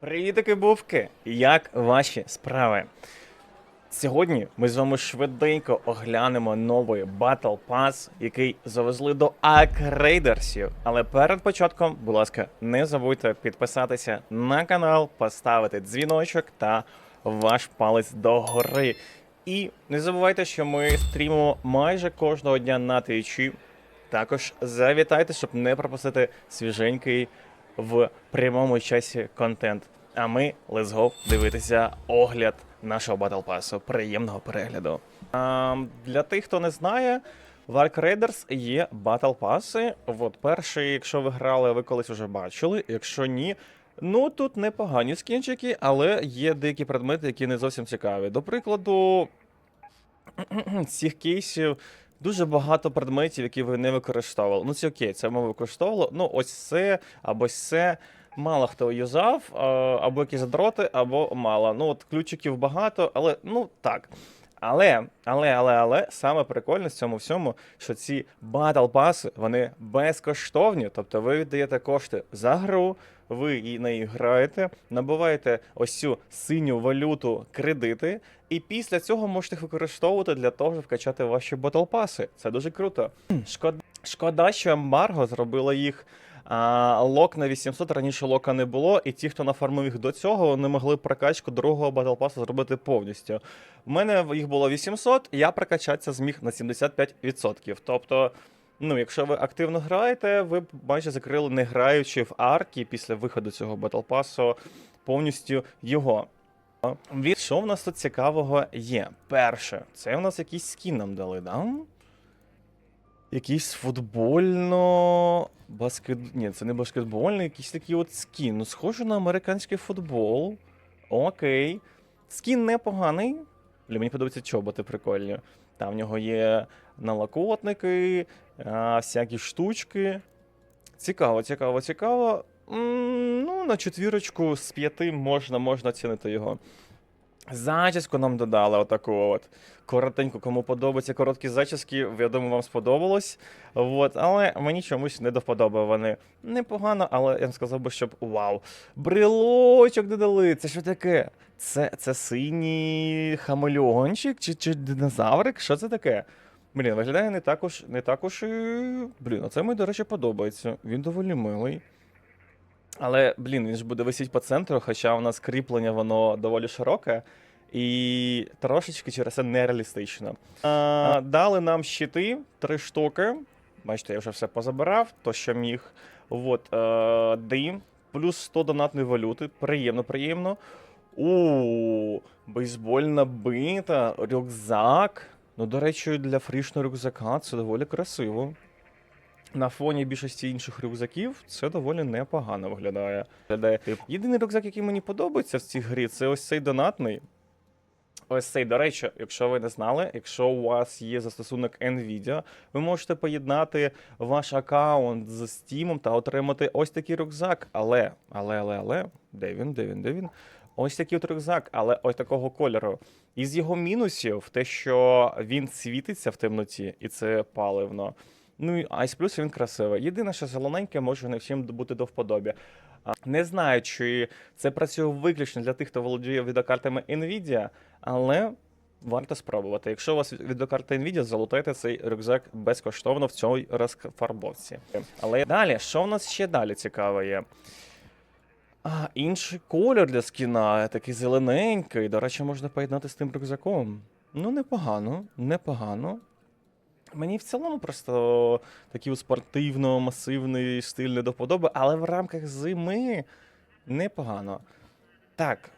Привітики, бувки! Як ваші справи? Сьогодні ми з вами швиденько оглянемо новий Battle Pass, який завезли до Акрейдерсів. Але перед початком, будь ласка, не забудьте підписатися на канал, поставити дзвіночок та ваш палець догори. І не забувайте, що ми стрімимо майже кожного дня на твічі. Також завітайте, щоб не пропустити свіженький в прямому часі контент. А ми let's go дивитися огляд нашого Battle Pass. Приємного перегляду. А, для тих, хто не знає, в Ark Raiders є Battle Pass. От перший, якщо ви грали, ви колись вже бачили. Якщо ні, ну тут непогані скінчики, але є деякі предмети, які не зовсім цікаві. До прикладу, цих кейсів дуже багато предметів, які ви не використовували. Ну, це окей, це ми використовували. Ну, ось це або це. Мало хто юзав, або якісь дроти, або мало. Ну, от ключиків багато, але ну так. Але, але, але, але саме прикольне в цьому всьому, що ці батл паси вони безкоштовні. Тобто ви віддаєте кошти за гру, ви її неї граєте, набуваєте ось цю синю валюту кредити, і після цього можете їх використовувати для того, щоб вкачати ваші батл паси. Це дуже круто. Шкода, шкода, що ембарго зробила їх. Лок на 800 раніше лока не було, і ті, хто нафармив їх до цього, не могли прокачку другого батл пасу зробити повністю. У мене їх було 800, я прокачатися зміг на 75%. Тобто, ну, якщо ви активно граєте, ви майже закрили, не граючи в арки після виходу цього батл пасу повністю його. Що в нас тут цікавого є? Перше, це в нас якийсь скін нам дали, да? Якийсь футбольно. Баскет... Ні, це не баскетбольний, якийсь такий от скін. Ну, схоже на американський футбол. Окей. Скін непоганий. Блін, мені подобаються чоботи прикольні. Там в нього є налокотники, всякі штучки. Цікаво, цікаво, цікаво. М, ну, на четвірочку з п'яти можна, можна оцінити його. Зачіску нам додали отаку от. Коротенько, кому подобаються короткі зачіски, я думаю, вам сподобалось. От, але мені чомусь не до вони. Непогано, але я б сказав би, щоб вау. Брелочок додали. Це що таке? Це, це синій хамелеончик чи, чи динозаврик? Що це таке? Блін, виглядає не також, не також. і... Блін, а це мені, до речі, подобається. Він доволі милий. Але, блін, він ж буде висіти по центру, хоча у нас кріплення воно доволі широке і трошечки через це нереалістично. А, дали нам щити, три штуки. Бачите, я вже все позабирав, то що міг. От, е, дим, плюс 100 донатної валюти. Приємно, приємно. У, бейсбольна бита, рюкзак. Ну, до речі, для фрішного рюкзака це доволі красиво. На фоні більшості інших рюкзаків це доволі непогано виглядає. Єдиний рюкзак, який мені подобається в цій грі, це ось цей донатний. Ось цей, до речі, якщо ви не знали, якщо у вас є застосунок Nvidia, ви можете поєднати ваш аккаунт з Steam та отримати ось такий рюкзак. Але, але, але, але, де він, де він, де він? Ось такий от рюкзак, але ось такого кольору. Із його мінусів, те, що він світиться в темноті, і це паливно. Ну і Ice Plus він красивий. Єдине, що зелененьке може не всім бути до вподобі. Не знаю, чи це працює виключно для тих, хто володіє відеокартами Nvidia, але варто спробувати. Якщо у вас відеокарта Nvidia, залутайте цей рюкзак безкоштовно в цій розфарбовці. Але далі, що в нас ще далі цікаве є? А, інший колір для скіна, такий зелененький. До речі, можна поєднати з тим рюкзаком. Ну, непогано, непогано. Мені в цілому просто такий спортивно-масивний стиль не до вподоби, але в рамках зими непогано. Так,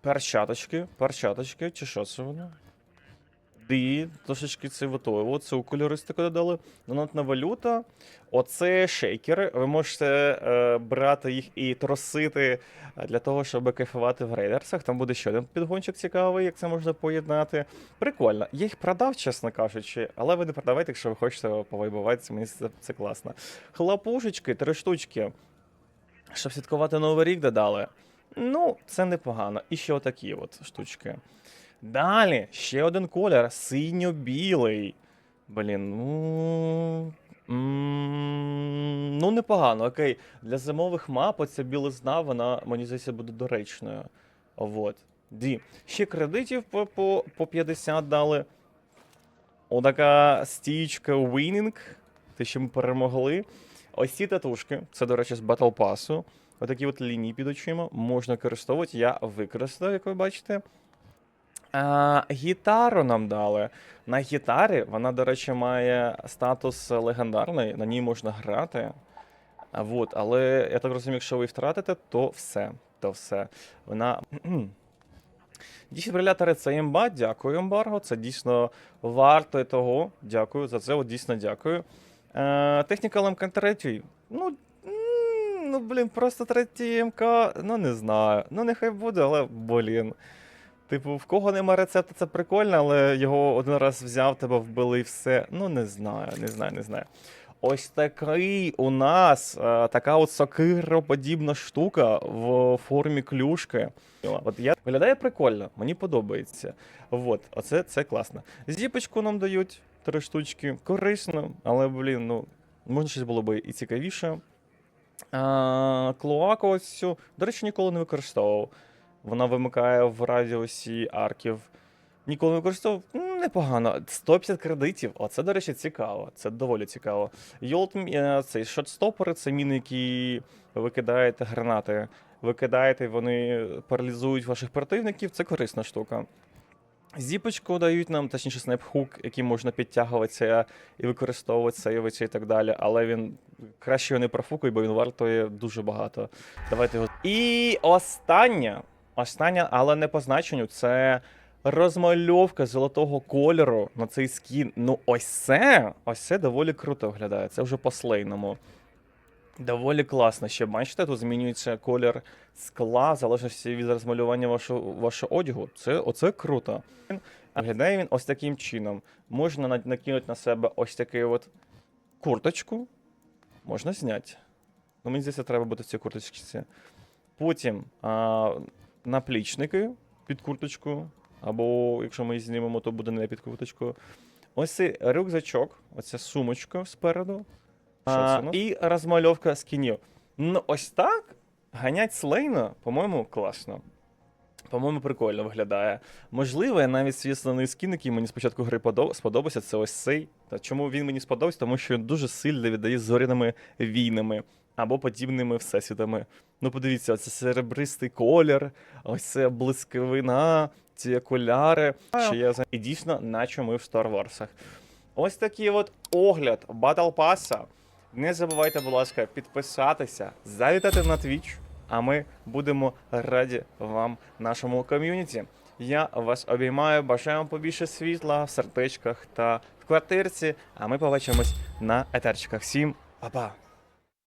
перчаточки, перчаточки, чи що це воно? Ди, трошечки це готово. Це у кольористику додали. Донатна валюта. Оце шейкери. Ви можете е, брати їх і тросити е, для того, щоб кайфувати в рейдерсах. Там буде ще один підгончик цікавий, як це можна поєднати. Прикольно. Я їх продав, чесно кажучи, але ви не продавайте, якщо ви хочете повайбувати, мені це, це класно. Хлопушечки, три штучки. Щоб святкувати Новий рік додали. Ну, це непогано. І ще отакі от штучки. Далі ще один колір синьо-білий. Блін, ну. Ну, непогано, окей. Для зимових мап оця білизна, вона, мені здається, буде доречною. Вот. Ді. Ще кредитів по, по, по 50 дали. Отака стічка Winning. Те, що ми перемогли. Ось ці татушки, це, до речі, з Battle Pass. Отакі от лінії під очима можна використовувати. Я використав, як ви бачите. А, гітару нам дали. На гітарі вона, до речі, має статус легендарної, на ній можна грати. А, вот, але я так розумію, якщо ви втратите, то все. То все. Вона. Дефібрилятори це імба, дякую, ембарго. Це дійсно варто того. Дякую за це. От дійсно дякую. Е, Technical MK3. Ну, ну, блін, просто третій МК. Ну, не знаю. Ну, нехай буде, але блін. Типу, в кого нема рецепту, це прикольно, але його один раз взяв, тебе вбили і все. Ну, не знаю, не знаю, не знаю. Ось такий у нас е, така от сокироподібна штука в формі клюшки. От я виглядає прикольно, мені подобається. От, оце це класно. Зіпочку нам дають три штучки. Корисно, але, блін, ну, можна щось було би і цікавіше. А, клоаку ось цю, до речі, ніколи не використовував. Вона вимикає в радіусі арків. Ніколи не використовував. Непогано. 150 кредитів. Оце, до речі, цікаво. Це доволі цікаво. Йолт, е, цей шотстопери це міни, які ви кидаєте гранати. Ви кидаєте, вони паралізують ваших противників. Це корисна штука. Зіпочку дають нам, точніше, снайпхук, який можна підтягуватися і використовувати, сейвитися і так далі. Але він краще його не профукуй, бо він вартує дуже багато. Давайте його. І остання, остання, але не по значенню, це розмальовка золотого кольору на цей скін. Ну, ось це, ось це доволі круто виглядає. Це вже по слейному. Доволі класно. Ще бачите, тут змінюється колір скла, в залежності від розмалювання вашого, вашого одягу. Це оце круто. Виглядає він ось таким чином. Можна накинути на себе ось такий от курточку. Можна зняти. Ну, мені здається, треба бути в цій курточці. Потім а, наплічники під курточку. Або якщо ми її знімемо, то буде не під курточку. Ось цей рюкзачок, оця сумочка спереду. А, і розмальовка скінів. Ну, ось так ганять слейна, по-моєму, класно. По-моєму, прикольно виглядає. Можливо, я навіть свій основний скін, який мені спочатку гри сподобався, це ось цей. Та чому він мені сподобався? Тому що він дуже сильно віддає зоряними війнами або подібними всесвітами. Ну, подивіться, оце серебристий колір, ось це блискавина, ці окуляри. Що я за... І дійсно, наче ми в Star Wars. Ось такий от огляд Battle Pass. Не забувайте, будь ласка, підписатися, завітати на Twitch, а ми будемо раді вам, нашому ком'юніті. Я вас обіймаю, бажаю вам побільше світла в сердечках та в квартирці. А ми побачимось на етерчиках. Всім па-па!